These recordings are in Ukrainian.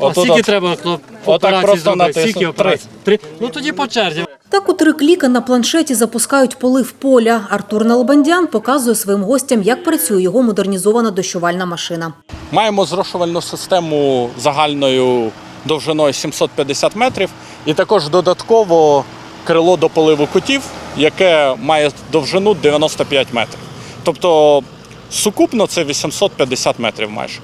А Отут скільки от. треба Отак операцій просто зробити? Скільки операцій? Три. Ну тоді по черзі. Так у три кліка на планшеті запускають полив поля. Артур Налобандян показує своїм гостям, як працює його модернізована дощувальна машина. Маємо зрошувальну систему загальною довжиною 750 метрів, і також додатково крило до поливу кутів, яке має довжину 95 метрів. Тобто сукупно це 850 метрів майже.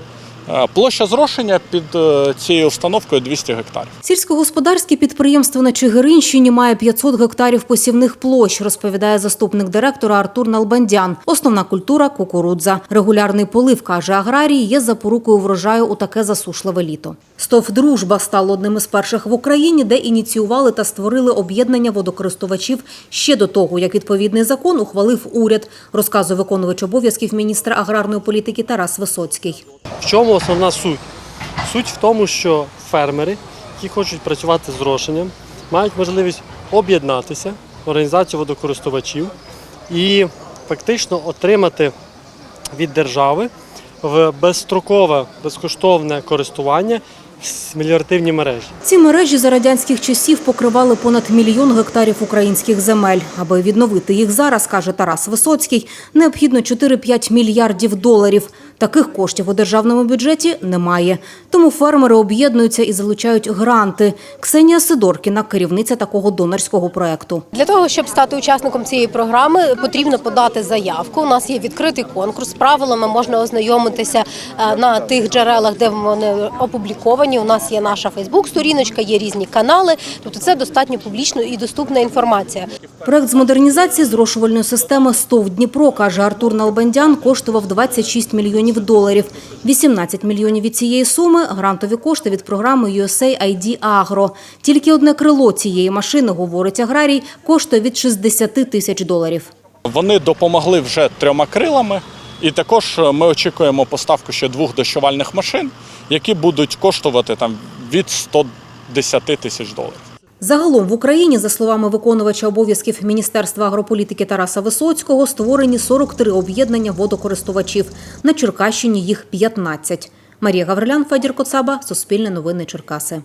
Е, Площа зрошення під е, цією установкою 200 гектарів. Сільськогосподарське підприємство на Чигиринщині має 500 гектарів посівних площ, розповідає заступник директора Артур Налбандян. Основна культура кукурудза. Регулярний полив, каже аграрій, є запорукою врожаю у таке засушливе літо. СТОВ «Дружба» стало одним із перших в Україні, де ініціювали та створили об'єднання водокористувачів ще до того, як відповідний закон ухвалив уряд, розказує виконувач обов'язків міністра аграрної політики Тарас Висоцький. В чому основна суть? Суть в тому, що фермери, які хочуть працювати з зрошенням, мають можливість об'єднатися в організацію водокористувачів і фактично отримати від держави в безстрокове безкоштовне користування меліоративні мережі. Ці мережі за радянських часів покривали понад мільйон гектарів українських земель. Аби відновити їх зараз, каже Тарас Висоцький, необхідно 4-5 мільярдів доларів. Таких коштів у державному бюджеті немає. Тому фермери об'єднуються і залучають гранти. Ксенія Сидоркіна, керівниця такого донорського проекту. Для того, щоб стати учасником цієї програми, потрібно подати заявку. У нас є відкритий конкурс. З правилами можна ознайомитися е, на тих джерелах, де вони опубліковані. У нас є наша Фейсбук-сторіночка, є різні канали. Тобто це достатньо публічно і доступна інформація. Проект з модернізації зрошувальної системи «СТОВ Дніпро», каже Артур Налбандян, коштував 26 мільйонів доларів. 18 мільйонів від цієї суми – грантові кошти від програми USAID Agro. Тільки одне крило цієї машини, говорить аграрій, коштує від 60 тисяч доларів. Вони допомогли вже трьома крилами, і також е, ми очікуємо поставку ще двох дощувальних машин, які будуть коштувати там від 110 тисяч доларів. Загалом в Україні, за словами виконувача обов'язків Міністерства агрополітики Тараса Висоцького, створені 43 об'єднання водокористувачів. На Черкащині їх 15. Марія Гаврилян, Федір Коцаба, Суспільне новини Черкаси.